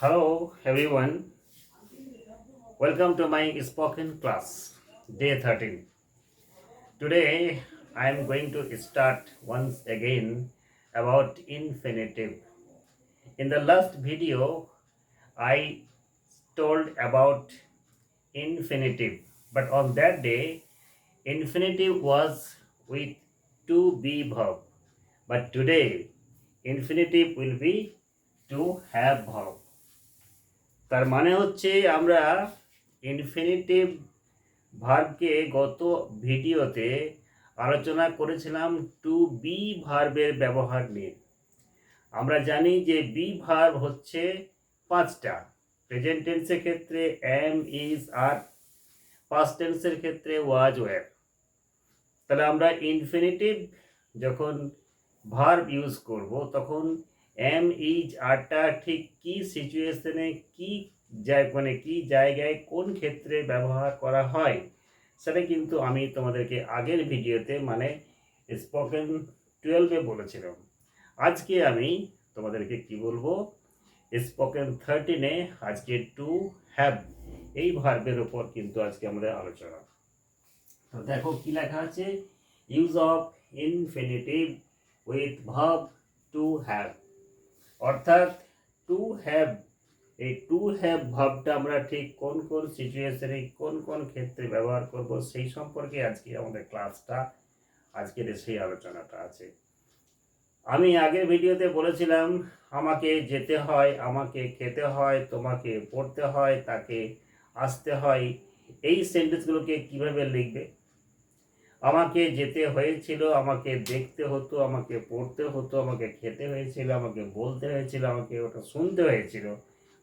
Hello everyone. Welcome to my spoken class, day 13. Today I am going to start once again about infinitive. In the last video, I told about infinitive, but on that day, infinitive was with to be verb, but today, infinitive will be to have verb. তার মানে হচ্ছে আমরা infinitive ভার্বকে গত ভিডিওতে আলোচনা করেছিলাম two B ভার্বের ব্যবহার নিয়ে। আমরা জানি যে বি ভার্ব হচ্ছে পাঁচটা। প্রেজেন্ট টেন্সের ক্ষেত্রে এম ইজ আর পাস্ট টেন্সের ক্ষেত্রে ওয়াজ ওয়ার তাহলে আমরা ইনফিনিটিভ যখন ভার্ব ইউজ করব, তখন এম ইজ আরটা ঠিক কি সিচুয়েশনে কি মানে কি জায়গায়, কোন ক্ষেত্রে ব্যবহার করা হয়? সেটা কিন্তু আমি তোমাদেরকে আগের ভিডিওতে মানে স্পোকেন টুয়েলভে বলেছিলাম। আজকে আমি তোমাদেরকে কি বলব? স্পোকেন থার্টিনে আজকে টু হ্যাভ এই ভার্বের উপর কিন্তু আজকে আমাদের আলোচনা। তো দেখো কি লেখা আছে? Use of infinitive with verb to have অর্থাৎ টু হ্যাভ এই টু হ্যাভ ভাবটা আমরা ঠিক কোন কোন সিচুয়েশনে কোন কোন ক্ষেত্রে ব্যবহার করব, সেই সম্পর্কে আজকে আমাদের ক্লাসটা আজকের সেই আলোচনাটা আছে। আমি আগের ভিডিওতে বলেছিলাম, আমাকে যেতে হয়, আমাকে খেতে হয়, তোমাকে পড়তে হয়, তাকে আসতে হয়, এই সেন্টেন্সগুলোকে কীভাবে লিখবে? আমাকে যেতে হয়েছিল, আমাকে দেখতে হতো, আমাকে পড়তে হতো, আমাকে খেতে হয়েছিল, আমাকে বলতে হয়েছিল, আমাকে ওটা শুনতে হয়েছিল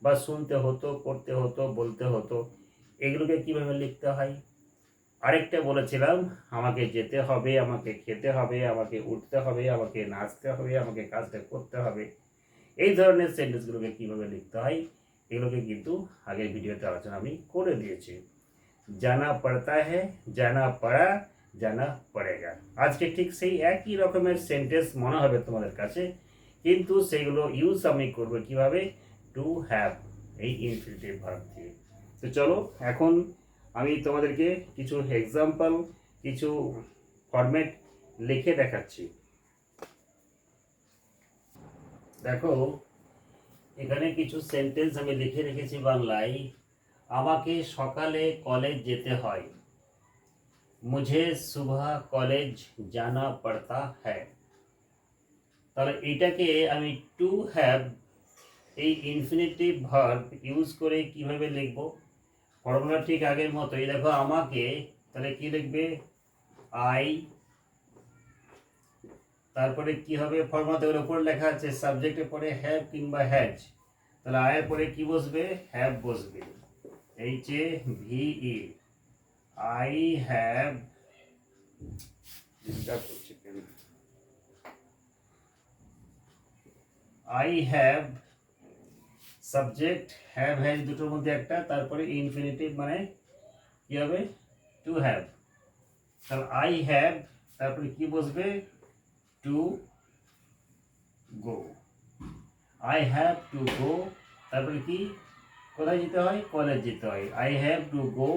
বা শুনতে হতো করতে হতো, বলতে হতো। এগুলোকে কীভাবে লিখতে হয়? আরেকটা বলেছিলাম, আমাকে যেতে হবে, আমাকে খেতে হবে, আমাকে উঠতে হবে, আমাকে নাচতে হবে, আমাকে কাজটা করতে হবে। এই ধরনের সেন্টেন্সগুলোকে কীভাবে লিখতে হয়? এগুলোকে কিন্তু আগের ভিডিওতে আলোচনা আমি করে দিয়েছি। জানা পড়তা হ্যাঁ জানা পড়া জানা পড়েগা আজকে ঠিক সেই একই রকমের সেন্টেন্স মনে হবে তোমাদের কাছে, কিন্তু সেগুলো ইউজ আমি করব কীভাবে? টু হ্যাভ এই ইনফিনিটিভ ভার্ব দিয়ে। তো চলো, এখন আমি তোমাদেরকে কিছু এক্সাম্পল কিছু ফরম্যাট লিখে দেখাচ্ছি। দেখো, এখানে কিছু সেন্টেন্স আমি লিখে রেখেছি বাংলায়, আমাকে সকালে কলেজ যেতে হয়। মুঝে সুবহ কলেজ জানা পড়তা হ্যায় তাহলে এটাকে আমি টু হ্যাভ এই ইনফিনিটিভ ভার্ব ইউজ করে কীভাবে লিখব ফর্মুলা ঠিক আগের মতোই দেখো আমাকে তাহলে কি লিখবে আই তারপরে কি হবে ফর্মুলা ওর উপর লেখা আছে সাবজেক্টের পরে হ্যাভ কিংবা হ্যাজ তাহলে আয়ের পরে কি বসবে হ্যাভ বসবে H A V E I have disturb করছে কেন I have subject have has দুটোর মধ্যে একটা তারপরে ইনফিনিটিভ মানে কি হবে টু হ্যাভ তাহলে আই হ্যাভ তারপরে কি বসবে to go I have to go তারপরে কি কোথায় যেতে হয় কলেজ যেতে হয় I have to go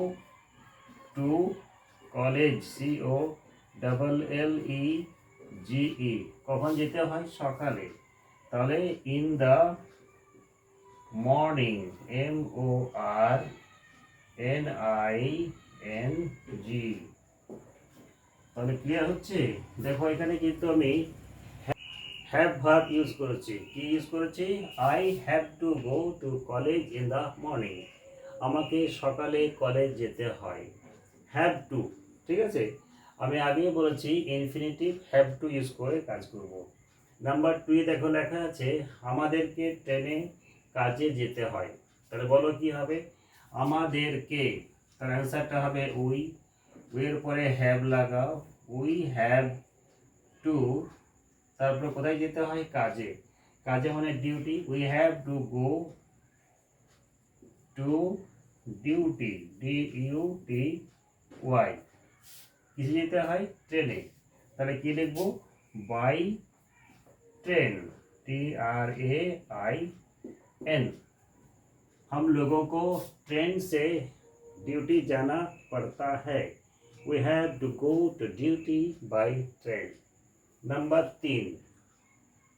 to college C O double L E G E কখন যেতে হয়? সকালে। তাহলে in the morning M O R N I N G তাহলে ক্লিয়ার হচ্ছে? দেখো, এখানে কিন্তু আমি হ্যাভ ভার্ব ইউজ করেছি। কি ইউজ করেছি? I have to go to college in the morning আমাকে সকালে কলেজ যেতে হয়। হ্যাভ টু ঠিক আছে? আমি আগেই বলেছি ইনফিনিটিভ হ্যাভ টু ইউজ করে কাজ করব। নাম্বার টুয়ে দেখো লেখা আছে, আমাদেরকে ট্রেনে কাজে যেতে হয়। তাহলে বলো কি হবে? আমাদেরকে, তার অ্যান্সারটা হবে উই উইয়ের পরে হ্যাভ লাগাও। উই হ্যাভ টু তারপরে কোথায় যেতে হয়? কাজে। কাজে মানে duty we have to go to duty D U T Y কিসে যেতে হয় ট্রেনে তাহলে কি লিখবো by train T R A I N हम लोगों को ट्रेन से ड्यूटी जाना पड़ता है we have to go to duty by train number তিন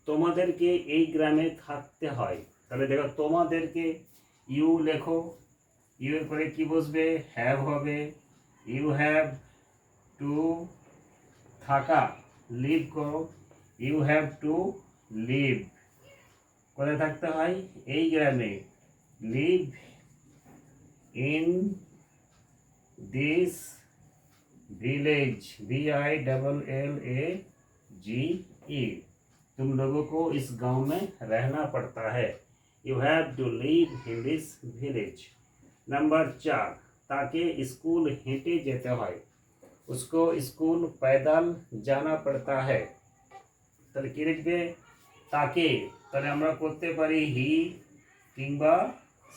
তোমাদেরকে এই গ্রামে থাকতে হয় তাহলে দেখো তোমাদেরকে ইউ লেখো ইউ এর পরে কি বসবে হ্যাভ হবে ইউ হ্যাভ টু থাকা লিভ করো ইউ হ্যাভ টু লিভ কোথায় থাকতে হয় এই গ্রামে live in this village V I double L A G E तुम लोगों को इस गांव में रहना पड़ता है you have to live in this village number चार ताकि स्कूल हेंटे जेते হয় उसको स्कूल पैदल जाना पड़ता है তাহলে কি লিখবে তাকে তাহলে আমরা করতে পারি হি কিংবা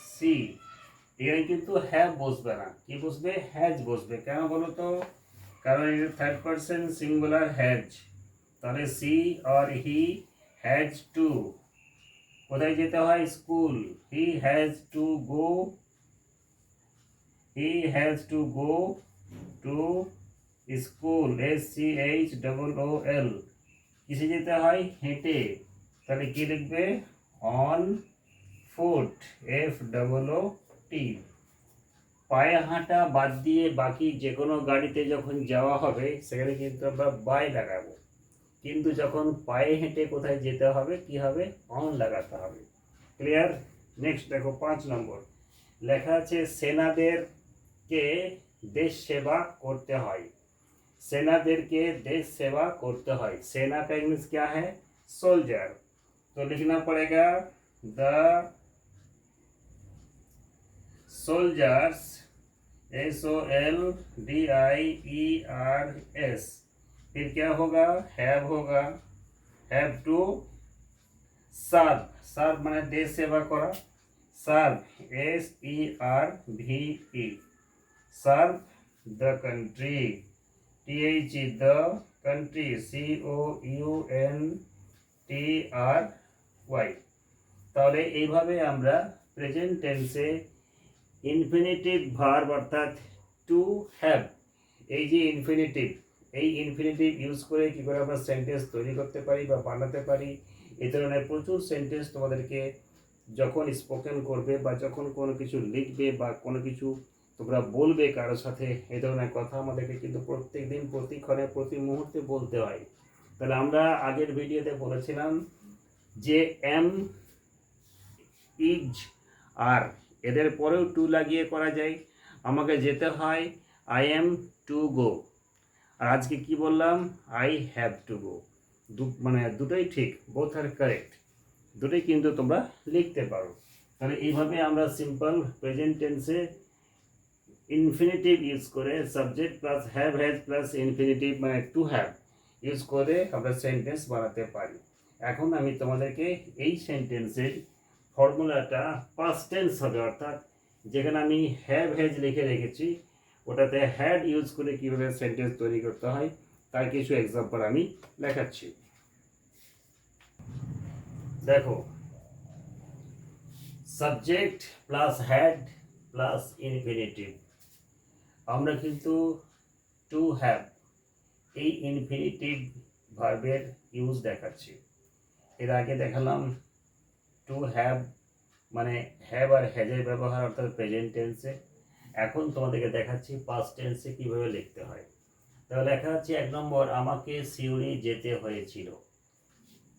সি এখানে কিন্তু হ্যাভ বসবে না কি বসবে হ্যাজ বসবে কেন বলো তো কারণ এটা থার্ড পার্সন সিঙ্গুলার হ্যাজ তাহলে C R he has two কোথায় যেতে হয় school he has to go he has to go to school S C H double O L কিসে যেতে হয়? হেঁটে। তাহলে কি লিখবে? On foot F double O T পায়ে হাঁটা বাদ দিয়ে বাকি যে কোনো গাড়িতে যখন যাওয়া হবে, সেখানে কিন্তু আমরা বাই লাগাবো। কিন্তু যখন পায়ে হেঁটে কোথায় যেতে হবে, কি হবে? অন লাগাতে হবে। ক্লিয়ার নেক্সট দেখো, পাঁচ নম্বর। লেখা আছে সেনাদেরকে দেশ সেবা করতে হয় সেনাদেরকে देश सेवा करते हैं सेना का इंग्लिश क्या है सोल्जर तो लिखना पड़ेगा the soldiers S O L D I E R S फिर क्या होगा हैव होगा हैव टू सर्व सर्व माने देश सेवा करा सर्व S E are serve the country T H E the country. C O U N T R Y. তাহলে এইভাবে আমরা প্রেজেন্ট টেন্সে ইনফিনিটিভ ভার্ব অর্থাৎ টু হ্যাভ এই যে ইনফিনিটিভ এই ইনফিনিটিভ ইউজ করে কী করে আমরা সেন্টেন্স তৈরি করতে পারি বা বানাতে পারি, এ ধরনের প্রচুর সেন্টেন্স তোমাদেরকে যখন স্পোকেন করবে বা যখন কোনো কিছু লিখবে বা কোনো কিছু তোমরা বলবে কারোর সাথে এই ধরনের কথা আমাদেরকে কিন্তু প্রত্যেক দিন প্রতিক্ষণে, প্রতি মুহূর্তে বলতে হয়। তাহলে আমরা আগের ভিডিওতে বলেছিলাম যে এম ইজ আর, এদের পরেও টু লাগিয়ে করা যায়। আমাকে যেতে হয়, আই এম টু গো। আর আজকে কি বললাম? I have to go. দু মানে দুটোই ঠিক, বোথ আর কারেক্ট। দুটোই কিন্তু তোমরা লিখতে পারো। তাহলে এইভাবে আমরা সিম্পল প্রেজেন্ট টেন্সে ইনফিনিটিভ ইউজ করে subject plus have has plus infinitive মানে টু হ্যাভ ইউজ করে আমরা সেন্টেন্স বানাতে পারি। এখন আমি তোমাদেরকে এই সেন্টেন্সের ফর্মুলাটা পাস্ট টেন্স হবে, অর্থাৎ যেখানে আমি হ্যাভ হ্যাজ লিখে রেখেছি, ওটাতে হ্যাড ইউজ করে কীভাবে সেন্টেন্স তৈরি করতে হয়, তার কিছু এক্সাম্পল আমি দেখাচ্ছি। দেখো subject plus had plus infinitive আমরা কিন্তু টু হ্যাভ এই ইনফিনিটিভ ভার্বের ইউজ দেখাচ্ছি এর আগে দেখালাম টু হ্যাভ মানে হ্যাভ আর হ্যাজের ব্যবহার অর্থাৎ প্রেজেন্ট টেন্সে এখন তোমাদেরকে দেখাচ্ছি পাস্ট টেন্সে কীভাবে লিখতে হয় তাহলে লেখা আছে এক নম্বর আমাকে সিউড়ি যেতে হয়েছিল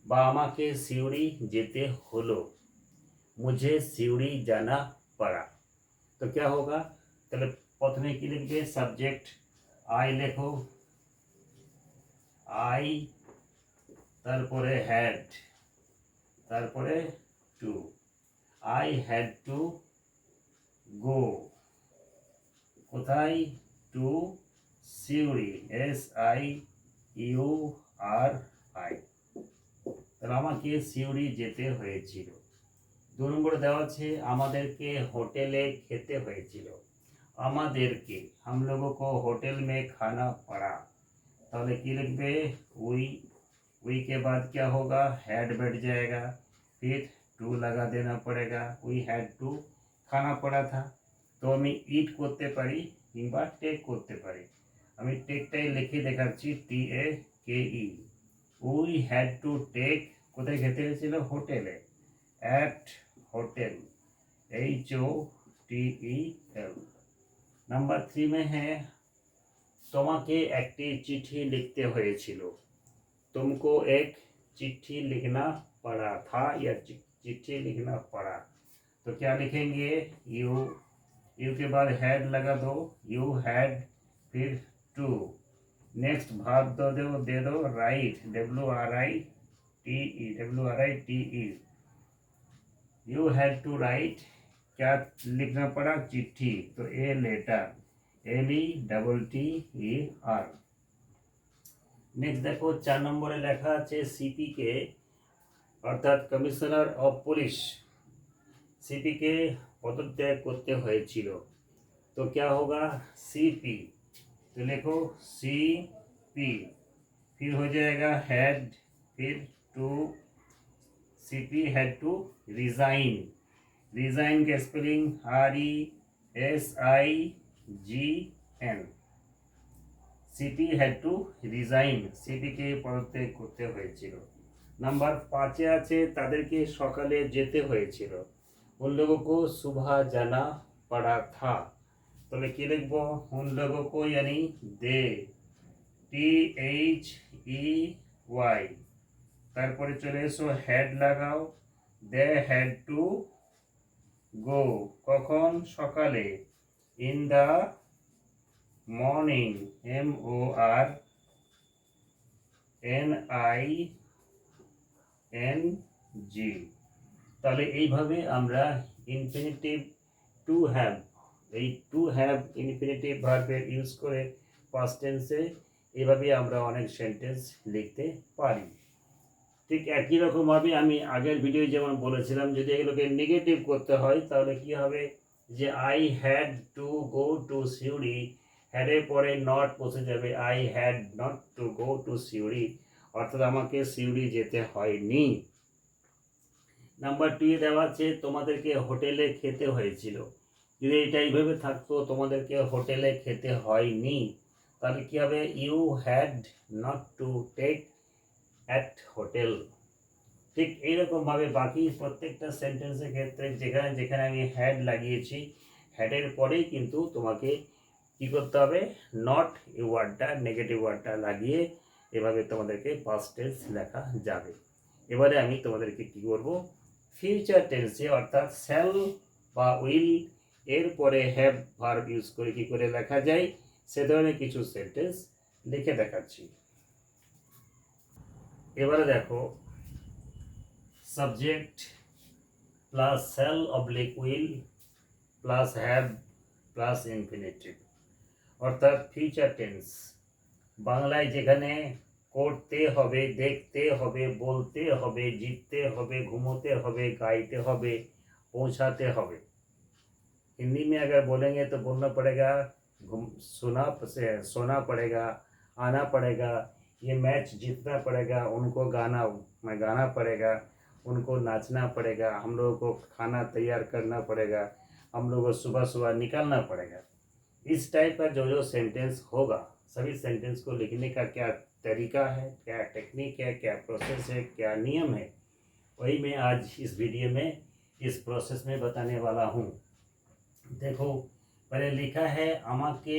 বা আমাকে সিউড়ি যেতে হলো মুঝে সিউড়ি জানা পড়া তো क्या होगा তাহলে প্রথমে কি লিখবে? সাবজেক্ট আই লেখো। আই তারপরে হ্যাড তারপরে to I had to go কোথায়? To Suri S I U R I তাহলে আমাকে সিউড়ি যেতে হয়েছিল। দু নম্বরে দেওয়া আছে, আমাদেরকে হোটেলে খেতে হয়েছিল। আমাদেরকে हम लोगों को होटल में खाना पड़ा তাহলে কি লিখবে উই उई के बाद क्या होगा हैड बैठ जाएगा फिर टू लगा देना पड़ेगा वी हैड टू খানা পড়া থা তো আমি ইট করতে পারি কিংবা টেক করতে পারি আমি টেকটাই লিখে দেখাচ্ছি T A K E we had to take কোথায় খেতে হয়েছিল হোটেলে at hotel H O T E L number three মে হ্যাঁ তোমাকে একটি চিঠি লিখতে হয়েছিল तुमको एक चिट्ठी लिखना पड़ा था या चि- चिट्ठी लिखना पड़ा तो क्या लिखेंगे यू यू के बाद हैड लगा दो यू हैड फिर टू नेक्स्ट भाग दो दो दे दो write W R I T E W R I T E you had to write क्या लिखना पड़ा चिट्ठी तो a letter L E double T E R next দেখো চার নম্বরে লেখা আছে সিপিকে অর্থাৎ কমিশনার অফ পুলিশ সিপিকে পদত্যাগ করতে হয়েছিল তো क्या होगा सीपी तो लिखो सी पी फिर हो जाएगा हेड फिर to she had to resign resign K spelling R E S I G N city had to resign সিটিকে পদত্যাগ করতে হয়েছিল। নাম্বার পাঁচে আছে, তাদেরকে সকালে যেতে হয়েছিল। উন লোগোকে সুভা জানা পড়া থা। তাহলে কী লিখব? উন লোগোকে ইয়ানি দে। টি এইচ ই ওয়াই তারপরে চলে এসো হ্যাড লাগাও। দে হ্যাড টু গো, কখন সকালে? In the morning M O R N I N G তাহলে এইভাবে আমরা ইনফিনিটিভ টু হ্যাভ এই টু হ্যাভ ইনফিনিটিভ ভার্বের ইউজ করে পাস্ট টেন্সে এইভাবে আমরা অনেক সেন্টেন্স লিখতে পারি। ঠিক একই রকমভাবে আমি আগের ভিডিও যেমন বলেছিলাম, যদি এগুলোকে নেগেটিভ করতে হয়, তাহলে কি হবে? যে I had to go to Suri হ্যাডের পরে নট বসে যাবে। I had not to go to Suri অর্থাৎ আমাকে সিউড়ি যেতে হয়নি। নাম্বার টুয়ে দেওয়া আছে, তোমাদেরকে হোটেলে খেতে হয়েছিল। যদি এটা এইভাবে থাকতো, তোমাদেরকে হোটেলে খেতে হয়নি, তাহলে কী হবে? You had not to take at hotel ঠিক এইরকমভাবে বাকি প্রত্যেকটা সেন্টেন্সের ক্ষেত্রে যেখানে যেখানে আমি হ্যাড লাগিয়েছি হ্যাডের পরেই কিন্তু তোমাকে কী করতে হবে? নট এই ওয়ার্ডটা নেগেটিভ ওয়ার্ডটা লাগিয়ে এভাবে তোমাদেরকে পাস্ট টেন্স লেখা যাবে। এবারে আমি তোমাদেরকে কী করব? ফিউচার টেন্সে অর্থাৎ স্যাল বা উইল এর পরে হ্যাভ ভার্ব ইউজ করে কী করে লেখা যায়? সে ধরনের কিছু সেন্টেন্স লিখে দেখাচ্ছি। এবারে দেখো subject plus shall oblique will plus have plus infinitive অর্থাৎ ফিউচার টেন্স বাংলায় যেখানে করতে হবে দেখতে হবে বলতে হবে জিততে হবে ঘুমোতে হবে গাইতে হবে पहुंचाते হবে हिंदी में अगर बोलेंगे तो बोलना पड़ेगा घूम सुना से सोना पड़ेगा आना पड़ेगा ये मैच जीतना पड़ेगा उनको गाना में गाना पड़ेगा उनको नाचना पड़ेगा हम लोगों को खाना तैयार करना पड़ेगा हम लोगों को सुबह सुबह निकलना पड़ेगा इस टाइप का जो जो सेंटेंस होगा सभी सेंटेंस को लिखने का क्या तरीका है क्या टेक्निक है क्या प्रोसेस है क्या नियम है वही मैं आज इस वीडियो में इस प्रोसेस में बताने वाला हूँ देखो पहले लिखा है আমাকে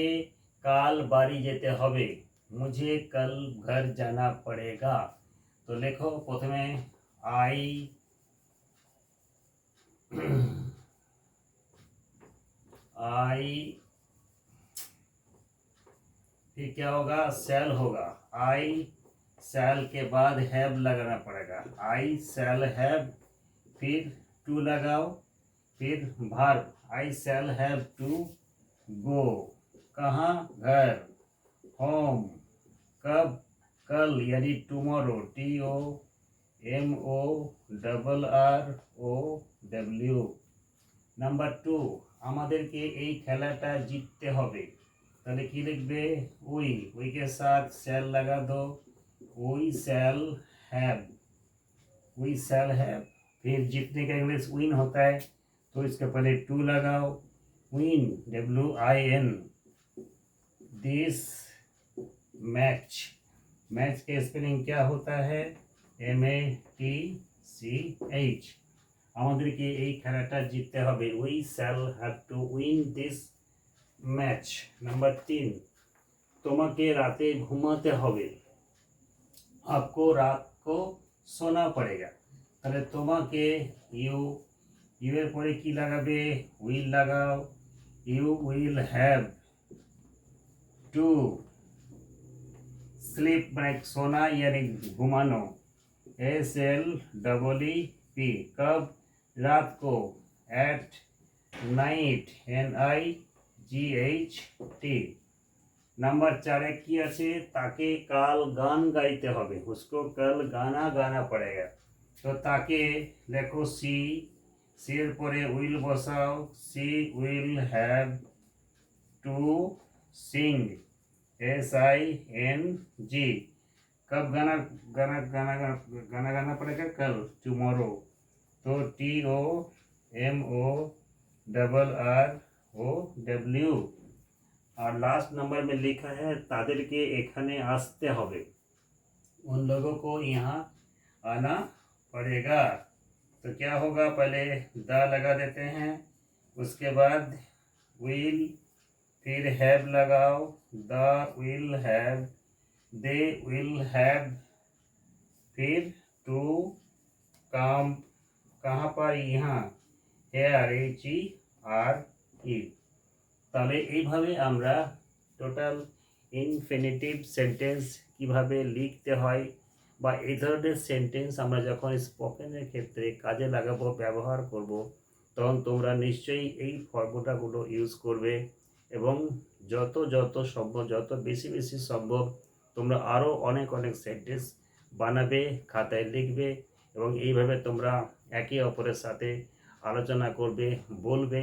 কাল বাড়ি যেতে হবে मुझे कल घर जाना पड़ेगा। तो लिखो प्रथम आई। आई। फिर क्या होगा? सेल होगा। आई, सेल के बाद हैव लगाना पड़ेगा। I, shall, have. फिर टू लगाओ। फिर भार। I, shall, have, to. Go. कहाँ? घर। होम। कब कल यानी tomorrow T O M O double R O W number two আমাদেরকে এই খেলাটা জিততে হবে তাহলে কি লিখবে উই उई के साथ सेल लगा दो we shall have we shall have फिर जीतने का इंग्लिश विन होता है तो इसके पहले टू लगाओ win W I N this match match के स्पेलिंग क्या होता है M A T C H আমাদেরকে এই খেলাটা জিততে হবে we shall have to win this match number তিন তোমাকে রাতে ঘুমাতে হবে आपको रात को सोना पड़ेगा তাহলে তোমাকে ইউ ইউ এর পরে কি লাগাবে উইল লাগাও you will have to sleep মানে সোনা यानी घुमानो S L double E P कब रात को at night N I G H T number চারে কি আছে তাকে কাল গান গাইতে হবে উসকো কাল গানা গানা পড়েগা তো তাকে লেখো সি সি এর পরে উইল বসাও she shall have to sing S I N G कब गाना गाना गाना गाना गाना पड़ेगा कल टुमारो तो T O M O double R O W और लास्ट नंबर में लिखा है তাদেরকে এখানে আসতে হবে उन लोगों को यहाँ आना पड़ेगा तो क्या होगा पहले द लगा देते हैं उसके बाद विल फिर हैव लगाओ the will have they will have फिर टू काम कहाँ पर यहाँ হেয়ার এইচ ই আর ই তাহলে এইভাবে আমরা টোটাল ইনফিনিটিভ সেন্টেন্স কিভাবে লিখতে হয় বা এই ধরনের সেন্টেন্স আমরা যখন স্পোকেনের ক্ষেত্রে কাজে লাগাবো ব্যবহার করব তখন তোমরা নিশ্চয়ই এই ফর্মুলাগুলো ইউজ করবে এবং যত যত সম্ভব, যত বেশি বেশি সম্ভব তোমরা আরও অনেক অনেক সেন্টেন্স বানাবে, খাতায় লিখবে এবং এইভাবে তোমরা একে অপরের সাথে আলোচনা করবে, বলবে।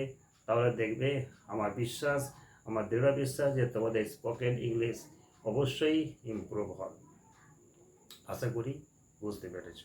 তাহলে দেখবে আমার বিশ্বাস, আমার দৃঢ় বিশ্বাস যে তোমাদের স্পোকেন ইংলিশ অবশ্যই ইমপ্রুভ হবে। আশা করি বুঝতে পেরেছ।